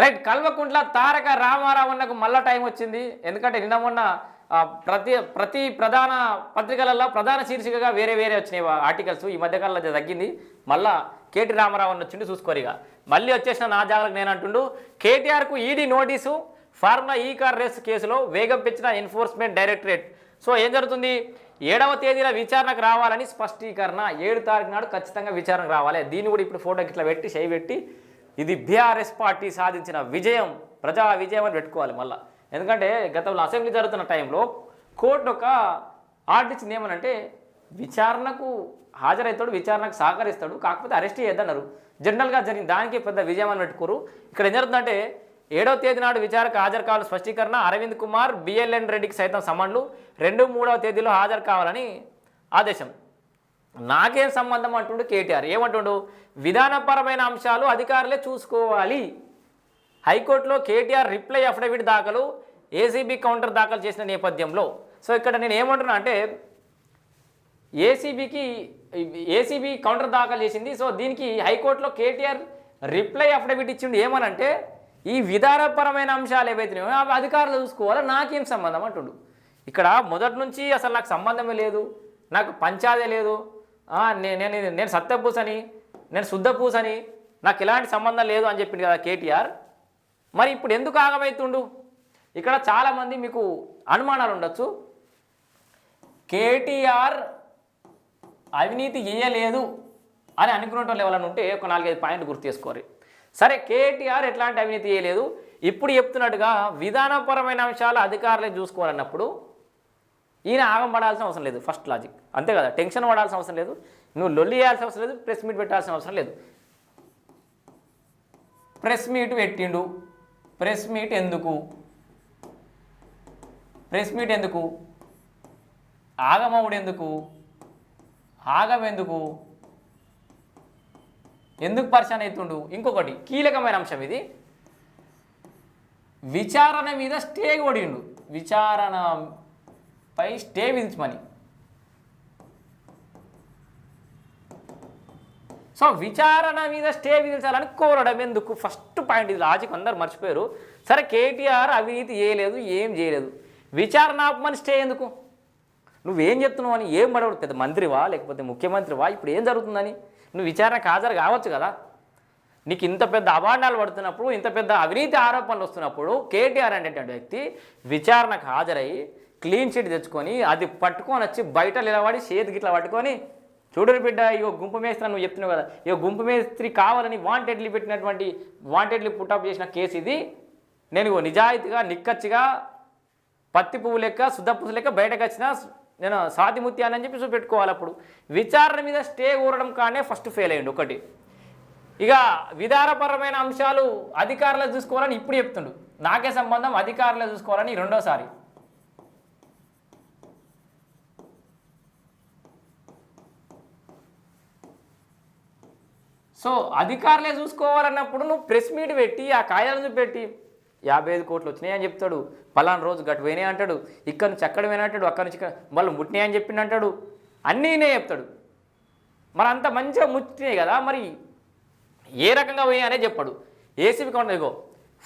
Right Kalvakuntla Taraka Ramarao మళ్ళా time వచ్చింది. ఎందుకంటే నిన్న మొన్న ప్రతి ప్రతి ప్రధాన పత్రికలలో ప్రధాన శీర్షికగా వేరే వేరే వచ్చినాయి ఆర్టికల్స్. ఈ మధ్యకాలంలో తగ్గింది. మళ్ళా కేటీ రామారావు అని వచ్చిండు చూసుకోరిగా మళ్ళీ వచ్చేసిన నా జాగ్రత్త నేను అంటుండు కేటీఆర్కు ED notice Formula E car race కేసులో వేగం పెంచిన ఎన్ఫోర్స్మెంట్ డైరెక్టరేట్. సో ఏం జరుగుతుంది? ఏడవ తేదీన విచారణకు రావాలని స్పష్టీకరణ. ఏడు తారీఖు నాడు ఖచ్చితంగా విచారణకు రావాలి. దీన్ని కూడా ఇప్పుడు ఫోటోకి ఇట్లా పెట్టి చేయి పెట్టి ఇది బీఆర్ఎస్ పార్టీ సాధించిన విజయం ప్రజా విజయం అని పెట్టుకోవాలి మళ్ళీ. ఎందుకంటే గతంలో అసెంబ్లీ జరుగుతున్న టైంలో కోర్టు ఒక ఆర్డర్ ఇచ్చింది ఏమనంటే విచారణకు హాజరవుతాడు విచారణకు సహకరిస్తాడు కాకపోతే అరెస్ట్ చేయొద్దన్నారు. జనరల్గా జరిగిన దానికి పెద్ద విజయం అని పెట్టుకోరు. ఇక్కడ ఏం జరుగుతుందంటే ఏడవ తేదీ నాడు విచారణకు హాజరు కావాలని స్పష్టీకరణ అరవింద్ కుమార్ బిఎల్ఎన్ రెడ్డికి సైతం సమన్లు రెండు మూడవ తేదీలో హాజరు కావాలని ఆదేశం. నాకేం సంబంధం అంటుండు కేటీఆర్? ఏమంటుండు? విధానపరమైన అంశాలు అధికారులే చూసుకోవాలి. హైకోర్టులో కేటీఆర్ రిప్లై అఫిడవిట్ దాఖలు ఏసీబీ కౌంటర్ దాఖలు చేసిన నేపథ్యంలో. సో ఇక్కడ నేను ఏమంటున్నా అంటే ఏసీబీకి ఏసీబీ కౌంటర్ దాఖలు చేసింది. సో దీనికి హైకోర్టులో కేటీఆర్ రిప్లై అఫిడవిట్ ఇచ్చిండు ఏమనంటే ఈ విధానపరమైన అంశాలు ఏవైతున్నాయో అవి అధికారులు చూసుకోవాలో? నాకేం సంబంధం అంటుండు? ఇక్కడ మొదటి నుంచి అసలు నాకు సంబంధమే లేదు. నాకు పంచాదే లేదు. నేను నేను నేను నేను సత్యపూసని నేను శుద్ధపూసని నాకు ఎలాంటి సంబంధం లేదు అని చెప్పింది కదా కేటీఆర్. మరి ఇప్పుడు ఎందుకు ఆగమవుతుండు ఇక్కడ చాలామంది మీకు అనుమానాలు ఉండొచ్చు. కేటీఆర్ అవినీతి చేయలేదు అని అనుకునేటోళ్ళు ఎవరైనా ఉంటే ఒక నాలుగైదు పాయింట్ గుర్తు చేసుకోరు సరే కేటీఆర్ ఎట్లాంటి అవినీతి చేయలేదు ఇప్పుడు చెప్తున్నట్టుగా విధానపరమైన అంశాలు అధికారులే చూసుకోవాలన్నప్పుడు ఈయన ఆగం పడాల్సిన అవసరం లేదు ఫస్ట్ లాజిక్ అంతే కదా టెన్షన్ పడాల్సిన అవసరం లేదు నువ్వు లొల్లి చేయాల్సిన అవసరం లేదు ప్రెస్ మీట్ పెట్టాల్సిన అవసరం లేదు. ప్రెస్ మీట్ పెట్టిండు. ప్రెస్ మీట్ ఎందుకు? ప్రెస్ మీట్ ఎందుకు? ఆగమవుడు ఎందుకు? ఆగం ఎందుకు? ఎందుకు పరిశాన్ అవుతుండు ఇంకొకటి కీలకమైన అంశం ఇది. విచారణ మీద స్టే కొడిండు పై స్టే విధించమని సో విచారణ మీద స్టే విధించాలని కోరడం ఎందుకు? ఫస్ట్ పాయింట్ ఇది లాజిక్ అందరు మర్చిపోయారు. సరే కేటీఆర్ అవినీతి చేయలేదు ఏం చేయలేదు. విచారణ ఆపమని స్టే ఎందుకు? నువ్వేం చెప్తున్నావు అని ఏం పడవడు పెద్ద మంత్రివా లేకపోతే ముఖ్యమంత్రివా? ఇప్పుడు ఏం జరుగుతుందని? నువ్వు విచారణకు హాజరు కావచ్చు కదా. నీకు ఇంత పెద్ద అభాండాలు పడుతున్నప్పుడు ఇంత పెద్ద అవినీతి ఆరోపణలు వస్తున్నప్పుడు కేటీఆర్ అనేటువంటి వ్యక్తి విచారణకు హాజరై క్లీన్ షీట్ తెచ్చుకొని అది పట్టుకొని వచ్చి బయట నిలబడి చేతి గిట్లా పట్టుకొని చూడరు బిడ్డ ఇగో గుంపు మేస్త్రి అని నువ్వు చెప్తున్నావు కదా ఇగో గుంపు మేస్త్రి కావాలని వాంటెడ్లీ పెట్టినటువంటి వాంటెడ్లీ పుట్టప్ చేసిన కేసు ఇది. నేను ఇగో నిజాయితీగా నిక్కచ్చిగా పత్తి పువ్వు లెక్క శుద్ధ పువ్వు లెక్క బయటకు వచ్చిన నేను సాతిముత్తి అని చెప్పి చూపెట్టుకోవాలి అప్పుడు. విచారణ మీద స్టే ఊరడం కానే ఫస్ట్ ఫెయిల్ అయ్యిండు ఒకటి. ఇక విధానపరమైన అంశాలు అధికారులు చూసుకోవాలని ఇప్పుడు చెప్తుండు. నాకే సంబంధం అధికారులు చూసుకోవాలని రెండోసారి. సో అధికారులే చూసుకోవాలన్నప్పుడు నువ్వు ప్రెస్ మీట్ పెట్టి ఆ కాయాలను పెట్టి? యాభై ఐదు కోట్లు వచ్చినాయని చెప్తాడు. పలానా రోజు గట్టు పోయినాయి అంటాడు. ఇక్కడ నుంచి అక్కడ పోయినా అంటాడు. అక్కడ నుంచి మళ్ళీ ముట్టినాయి అని చెప్పిండు అంటాడు. అన్నీనే చెప్తాడు. మరి అంత మంచిగా ముట్టినాయి కదా మరి ఏ రకంగా పోయాయి అనే చెప్పాడు. ఏసీబీ కౌంటర్ ఇగో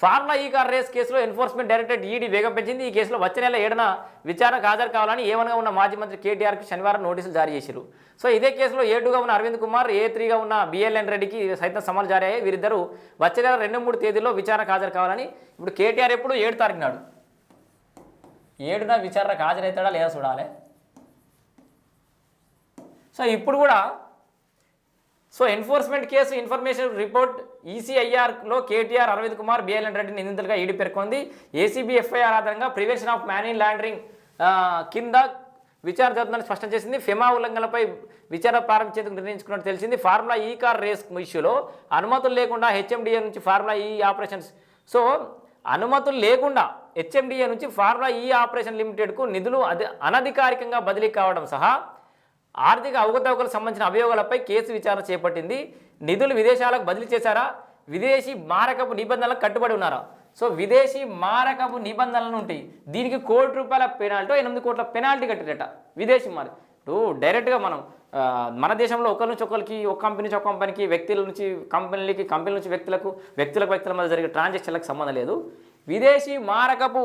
ఫార్ములా ఈ కార్ రేస్ కేసులో ఎన్ఫోర్స్మెంట్ డైరెక్టరేట్ ఈడీ వేగం పెంచింది. ఈ కేసులో వచ్చే నెల ఏడున విచారణకు హాజరు కావాలని ఏమనగా ఉన్న మాజీ మంత్రి కేటీఆర్కి శనివారం నోటీసులు జారీ చేశారు. సో ఇదే కేసులో ఏ టూగా ఉన్న అరవింద్ కుమార్ ఏ త్రీగా ఉన్న బిఎల్ఎన్ రెడ్డికి సైతం సమలు జారీ అయ్యాయి. వీరిద్దరూ వచ్చే నెల రెండు మూడు తేదీల్లో విచారణకు హాజరు కావాలని ఇప్పుడు కేటీఆర్ ఎప్పుడు ఏడు తారీఖు నాడు? ఏడున విచారణకు హాజరవుతాడా లేదా చూడాలి? సో ఇప్పుడు కూడా so enforcement case information report ఈసీఐఆర్లో KTR Arvind Kumar BLN Reddy నిందితులుగా ఈడీ పేర్కొంది. ఏసీబీ ఎఫ్ఐఆర్ ఆధారంగా ప్రివెన్షన్ ఆఫ్ మ్యానీ ల్యాండరింగ్ కింద విచారణ జరుగుతుందని స్పష్టం చేసింది. ఫెమా ఉల్లంఘనలపై విచారణ ప్రారంభించేందుకు నిర్ణయించుకున్నట్టు తెలిసింది. ఫార్ములా ఈ కార్ రేస్ ఇష్యూలో అనుమతులు లేకుండా హెచ్ఎండిఏ నుంచి ఫార్ములా ఈ ఆపరేషన్స్. సో అనుమతులు లేకుండా హెచ్ఎండిఏ నుంచి ఫార్ములా ఈ ఆపరేషన్ లిమిటెడ్కు నిధులు అధి అనధికారికంగా బదిలీ కావడం సహా ఆర్థిక అవకతవకలకు సంబంధించిన అభియోగాలపై కేసు విచారణ చేపట్టింది. నిధులు విదేశాలకు బదిలీ చేశారా? విదేశీ మారకపు నిబంధనలకు కట్టుబడి ఉన్నారా? సో విదేశీ మారకపు నిబంధనలు ఉంటాయి దీనికి కోటి రూపాయల పెనాల్టీ ఎనిమిది కోట్ల పెనాల్టీ కట్టిరట విదేశీ మారి. ఇప్పుడు డైరెక్ట్గా మనం మన దేశంలో ఒకరి నుంచి ఒకరికి ఒక కంపెనీ నుంచి ఒక కంపెనీకి వ్యక్తుల నుంచి కంపెనీలకి కంపెనీల నుంచి వ్యక్తులకు వ్యక్తులకు వ్యక్తుల మధ్య జరిగే ట్రాన్సాక్షన్లకు సంబంధం లేదు. విదేశీ మారకపు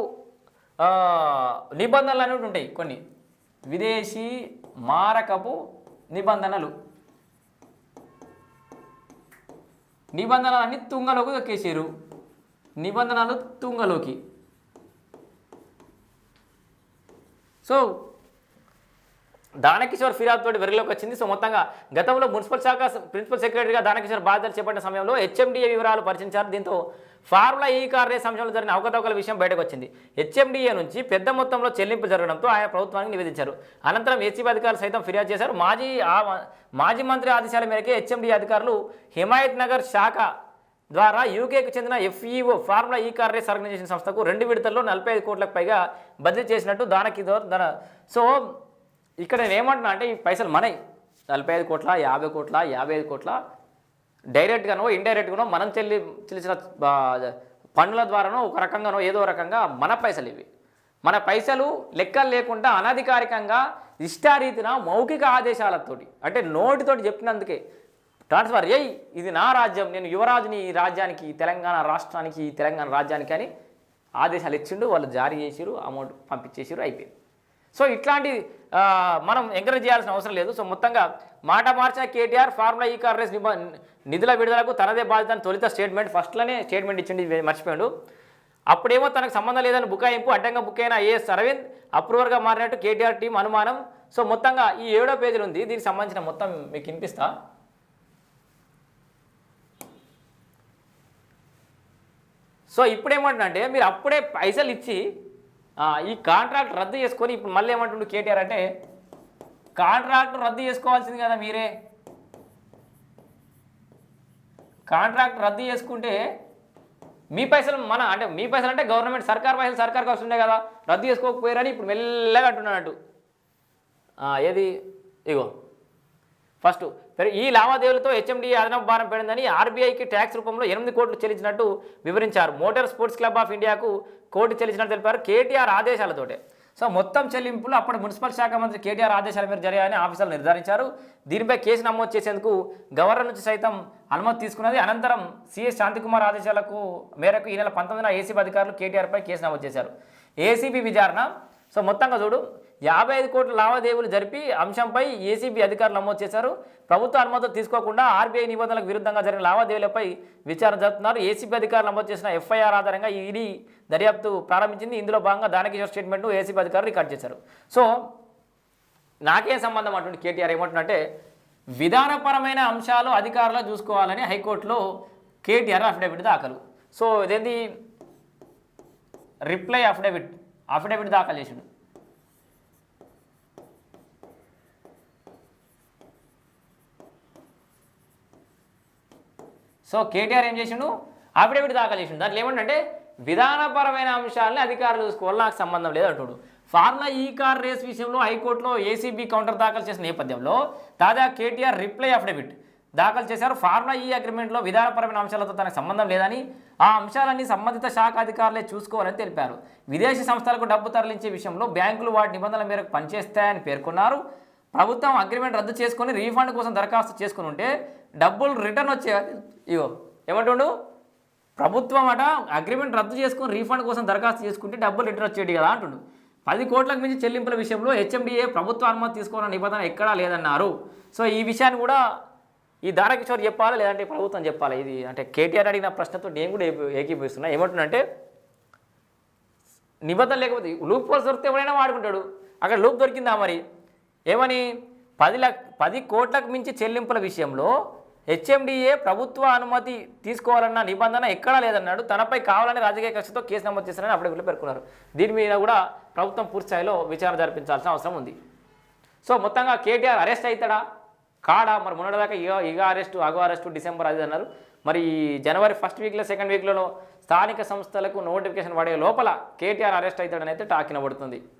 నిబంధనలు అనేవి ఉంటాయి కొన్ని. విదేశీ మారకపు నిబంధనలు. నిబంధనలన్నీ తుంగలోకి దొక్కేసారు నిబంధనలు తుంగలోకి. సో దానకిషోర్ ఫిర్యాదు తోటి వెరలోకి వచ్చింది. సో మొత్తంగా గతంలో మున్సిపల్ శాఖ ప్రిన్సిపల్ సెక్రటరీగా దానకిషోర్ బాధ్యతలు చేపట్టిన సమయంలో హెచ్ఎండిఏ వివరాలు పరిచించారు దీంతో ఫార్ములా ఈ కార్ రేస్ అంశంలో జరిగిన అవకతవకల విషయం బయటకు వచ్చింది. హెచ్ఎండిఏ నుంచి పెద్ద మొత్తంలో చెల్లింపు జరగడంతో ఆయన ప్రభుత్వానికి నివేదించారు. అనంతరం ఏసీబీ అధికారులు సైతం ఫిర్యాదు చేశారు. మాజీ మాజీ మంత్రి ఆదేశాల మేరకే హెచ్ఎండిఏ అధికారులు హిమాయత్ నగర్ శాఖ ద్వారా యూకేకి చెందిన FEO Formula E car race organisation సంస్థకు రెండు విడతల్లో నలభై ఐదు కోట్లకు పైగా బదిలీ చేసినట్టు దానకిదోర్ ధర సో ఇక్కడ నేను ఏమంటున్నా అంటే ఈ పైసలు మనై నలభై ఐదు కోట్ల యాభై కోట్ల యాభై ఐదు కోట్ల. డైరెక్ట్గానో ఇండైరెక్ట్గానో మనం చెల్లి చెల్లించిన పన్నుల ద్వారానో ఒక రకంగానో ఏదో రకంగా మన పైసలు ఇవి. మన పైసలు లెక్కలు లేకుండా అనధికారికంగా ఇష్టారీతిన మౌఖిక ఆదేశాలతోటి అంటే నోటితోటి చెప్పినందుకే. ట్రాన్స్ఫర్ ఏయ్ ఇది నా రాజ్యం నేను యువరాజుని ఈ రాజ్యానికి తెలంగాణ రాష్ట్రానికి తెలంగాణ రాజ్యానికి అని ఆదేశాలు ఇచ్చిండు వాళ్ళు జారీ చేసిరు అమౌంట్ పంపించేసిరు అయిపోయింది. సో ఇట్లాంటి మనం ఎంకరేజ్ చేయాల్సిన అవసరం లేదు. సో మొత్తంగా మాట మార్చిన KTR Formula E car race నిబ- నిధుల విడుదలకు తనదే బాధ్యత తొలిత స్టేట్మెంట్ ఫస్ట్లోనే స్టేట్మెంట్ ఇచ్చింది మర్చిపోయాడు. అప్పుడేమో తనకు సంబంధం లేదని బుకాయింపు అడ్డంగా బుక్ అయిన ఏఎస్ అరవింద్ అప్రూవర్గా మారినట్టు కేటీఆర్ టీం అనుమానం. సో మొత్తంగా ఈ ఏడో పేజీలు ఉంది. దీనికి సంబంధించిన మొత్తం మీకు వినిపిస్తా. సో ఇప్పుడు ఏమంటున్నా మీరు అప్పుడే పైసలు ఇచ్చి ఈ కాంట్రాక్ట్ రద్దు చేసుకొని ఇప్పుడు మళ్ళీ ఏమంటుండు కేటీఆర్ అంటే కాంట్రాక్ట్ రద్దు చేసుకోవాల్సింది కదా మీరే. కాంట్రాక్ట్ రద్దు చేసుకుంటే మీ పైసలు మన అంటే మీ పైసలు అంటే గవర్నమెంట్ సర్కార్ పైసలు సర్కార్కి వస్తుండే కదా రద్దు చేసుకోకపోయారని ఇప్పుడు మెల్లగా అంటున్నాడు. ఏది? ఇగో ఫస్ట్ ఈ లావాదేవీలతో హెచ్ఎండిఏ అదనపు భారం పడిందని ఆర్బీఐకి ట్యాక్స్ రూపంలో ఎనిమిది కోట్లు చెల్లించినట్టు వివరించారు. మోటార్ స్పోర్ట్స్ క్లబ్ ఆఫ్ ఇండియాకు కోటి చెల్లించినట్టు తెలిపారు కేటీఆర్ ఆదేశాలతోటే. సో మొత్తం చెల్లింపులు అప్పుడు మున్సిపల్ శాఖ మంత్రి కేటీఆర్ ఆదేశాల మేరకు జరిగాయని ఆఫీసర్లు నిర్ధారించారు. దీనిపై కేసు నమోదు చేసేందుకు గవర్నర్ నుంచి సైతం అనుమతి తీసుకున్నది. అనంతరం సిఎస్ శాంతికుమార్ ఆదేశాలకు మేరకు ఈ నెల పంతొమ్మిదిన ఏసీబీ అధికారులు కేటీఆర్పై కేసు నమోదు చేశారు. ఏసీబీ విచారణ. సో మొత్తంగా చూడు యాభై ఐదు కోట్ల లావాదేవీలు జరిపి అంశంపై ఏసీబీ అధికారులు నమోదు చేశారు. ప్రభుత్వ అనుమతులు తీసుకోకుండా ఆర్బీఐ నిబంధనలకు విరుద్ధంగా జరిగిన లావాదేవీలపై విచారణ జరుపుతున్నారు. ఏసీబీ అధికారులు నమోదు చేసిన ఎఫ్ఐఆర్ ఆధారంగా ఈడీ దర్యాప్తు ప్రారంభించింది. ఇందులో భాగంగా దానకిషోర్ స్టేట్మెంట్ను ఏసీబీ అధికారులు రికార్డ్ చేశారు. సో నాకేం సంబంధం అంటుంది కేటీఆర్? ఏమంటుందంటే విధానపరమైన అంశాలు అధికారులు చూసుకోవాలని హైకోర్టులో కేటీఆర్ అఫిడవిట్ దాఖలు. సో ఇదేంది? రిప్లై అఫిడవిట్ అఫిడవిట్ దాఖలు చేసిండు. సో కేటీఆర్ ఏం చేసిండు? అఫిడవిట్ దాఖలు చేసిండు. దాంట్లో ఏమంటే విధానపరమైన అంశాలని అధికారులు చూసుకోవాలి నాకు సంబంధం లేదు అంటుడు. ఫార్ములా ఈ కార్ రేస్ విషయంలో హైకోర్టులో ఏసీబీ కౌంటర్ దాఖలు చేసిన నేపథ్యంలో తాజా కేటీఆర్ రిప్లై అఫిడవిట్ దాఖలు చేశారు. ఫార్ములా ఈ అగ్రిమెంట్లో విధానపరమైన అంశాలతో తనకు సంబంధం లేదని ఆ అంశాలన్నీ సంబంధిత శాఖ అధికారులే చూసుకోవాలని తెలిపారు. విదేశీ సంస్థలకు డబ్బు తరలించే విషయంలో బ్యాంకులు వాటి నిబంధనల మేరకు పనిచేస్తాయని పేర్కొన్నారు. ప్రభుత్వం అగ్రిమెంట్ రద్దు చేసుకొని రీఫండ్ కోసం దరఖాస్తు చేసుకుని ఉంటే డబ్బులు రిటర్న్ వచ్చే ఇగో ఏమంటుండు ప్రభుత్వం అట అగ్రిమెంట్ రద్దు చేసుకుని రీఫండ్ కోసం దరఖాస్తు చేసుకుంటే డబ్బులు రిటర్న్ వచ్చేటి కదా అంటుండు. పది కోట్లకు మించి చెల్లింపుల విషయంలో హెచ్ఎండిఏ ప్రభుత్వ అనుమతి తీసుకోవాలన్న నిబంధన ఎక్కడా లేదన్నారు. సో ఈ విషయాన్ని కూడా ఈ దారాకిషోర్ చెప్పాలి లేదంటే ప్రభుత్వం చెప్పాలి? ఇది అంటే కేటీఆర్ అడిగిన ప్రశ్నతో నేను కూడా ఏకీభవిస్తున్నా. ఏమంటున్నంటే నిబంధన లేకపోతే లూప్ హోల్స్ దొరికితే ఎవరైనా వాడుకుంటాడు. అక్కడ లూప్ దొరికిందా మరి? ఏమని? పది లక్ష పది కోట్లకు మించి చెల్లింపుల విషయంలో హెచ్ఎండిఏ ప్రభుత్వ అనుమతి తీసుకోవాలన్న నిబంధన ఎక్కడా లేదన్నాడు. తనపై కావాలని రాజకీయ కక్షతో కేసు నమోదు చేశారని అప్పుడు పేర్కొన్నారు. దీని మీద కూడా ప్రభుత్వం పూర్తి స్థాయిలో విచారణ జరిపించాల్సిన అవసరం ఉంది. సో మొత్తంగా కేటీఆర్ అరెస్ట్ అవుతాడా కాడా? మరి మొన్నటిదాకా ఇగ ఇగ అరెస్టు అగో అరెస్టు డిసెంబర్ అది అన్నారు. మరి ఈ జనవరి ఫస్ట్ వీక్లో సెకండ్ వీక్లో స్థానిక సంస్థలకు నోటిఫికేషన్ పడే లోపల కేటీఆర్ అరెస్ట్ అవుతాడని అయితే టాకిన పడుతుంది